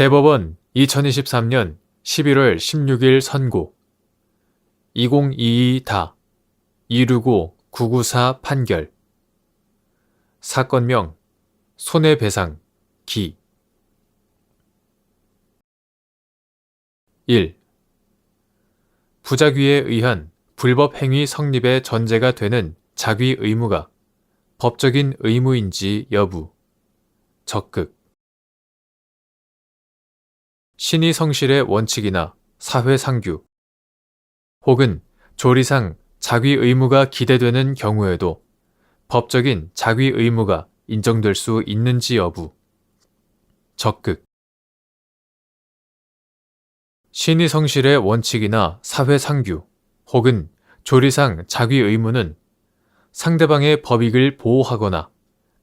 대법원 2023년 11월 16일 선고. 2022다 265-994 판결. 사건명 손해배상 기. 1. 부작위에 의한 불법 행위 성립의 전제가 되는 자귀 의무가 법적인 의무인지 여부. 적극 신의 성실의 원칙이나 사회 상규 혹은 조리상 자귀 의무가 기대되는 경우에도 법적인 자귀 의무가 인정될 수 있는지 여부. 적극. 신의 성실의 원칙이나 사회 상규 혹은 조리상 자귀 의무는 상대방의 법익을 보호하거나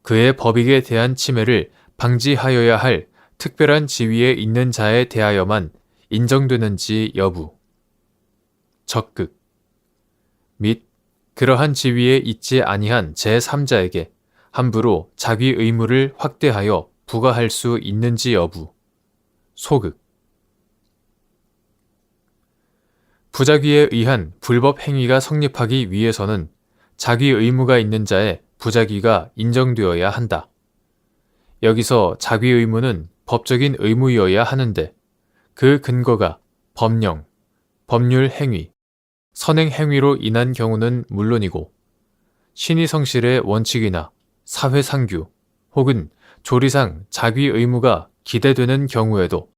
그의 법익에 대한 침해를 방지하여야 할 특별한 지위에 있는 자에 대하여만 인정되는지 여부. 적극. 및 그러한 지위에 있지 아니한 제3자에게 함부로 자기 의무를 확대하여 부과할 수 있는지 여부. 소극. 부작위에 의한 불법 행위가 성립하기 위해서는 자기 의무가 있는 자의 부작위가 인정되어야 한다. 여기서 자기 의무는 법적인 의무여야 하는데 그 근거가 법령, 법률 행위, 선행 행위로 인한 경우는 물론이고 신의 성실의 원칙이나 사회 상규 혹은 조리상 자기 의무가 기대되는 경우에도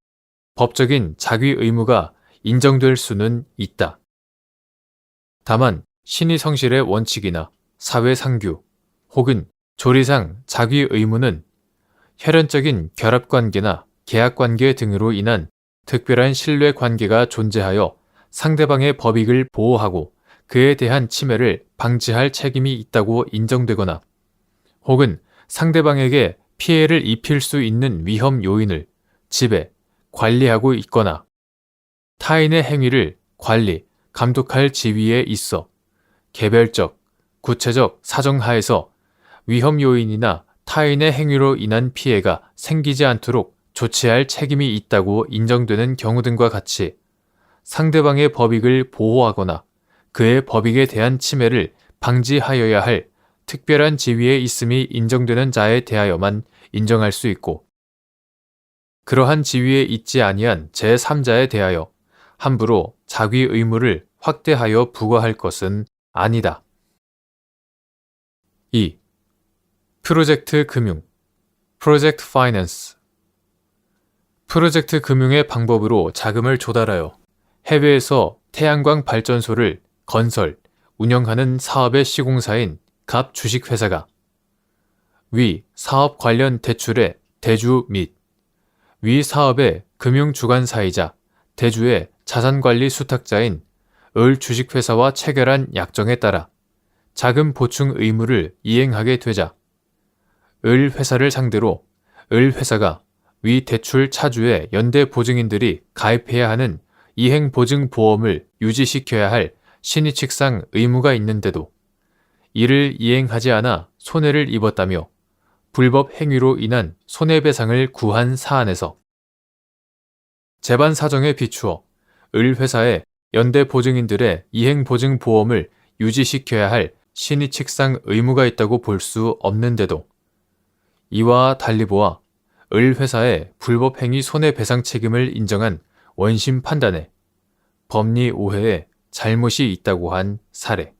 법적인 자기 의무가 인정될 수는 있다. 다만 신의 성실의 원칙이나 사회 상규 혹은 조리상 자기 의무는 혈연적인 결합관계나 계약관계 등으로 인한 특별한 신뢰 관계가 존재하여 상대방의 법익을 보호하고 그에 대한 침해를 방지할 책임이 있다고 인정되거나 혹은 상대방에게 피해를 입힐 수 있는 위험 요인을 지배, 관리하고 있거나 타인의 행위를 관리, 감독할 지위에 있어 개별적, 구체적 사정하에서 위험 요인이나 타인의 행위로 인한 피해가 생기지 않도록 조치할 책임이 있다고 인정되는 경우 등과 같이 상대방의 법익을 보호하거나 그의 법익에 대한 침해를 방지하여야 할 특별한 지위에 있음이 인정되는 자에 대하여만 인정할 수 있고 그러한 지위에 있지 아니한 제3자에 대하여 함부로 자기 의무를 확대하여 부과할 것은 아니다. 2. 프로젝트 금융 프로젝트 파이낸스. 프로젝트 금융의 방법으로 자금을 조달하여 해외에서 태양광 발전소를 건설, 운영하는 사업의 시공사인 갑 주식회사가 위 사업 관련 대출의 대주 및 위 사업의 금융 주관사이자 대주의 자산관리 수탁자인 을 주식회사와 체결한 약정에 따라 자금 보충 의무를 이행하게 되자 을 회사를 상대로 을 회사가 위 대출 차주의 연대 보증인들이 가입해야 하는 이행 보증 보험을 유지시켜야 할 신의칙상 의무가 있는데도 이를 이행하지 않아 손해를 입었다며 불법 행위로 인한 손해배상을 구한 사안에서 재반 사정에 비추어 을 회사의 연대 보증인들의 이행 보증 보험을 유지시켜야 할 신의칙상 의무가 있다고 볼 수 없는데도 이와 달리 보아 을 회사의 불법 행위 손해배상 책임을 인정한 원심 판단에 법리 오해에 잘못이 있다고 한 사례.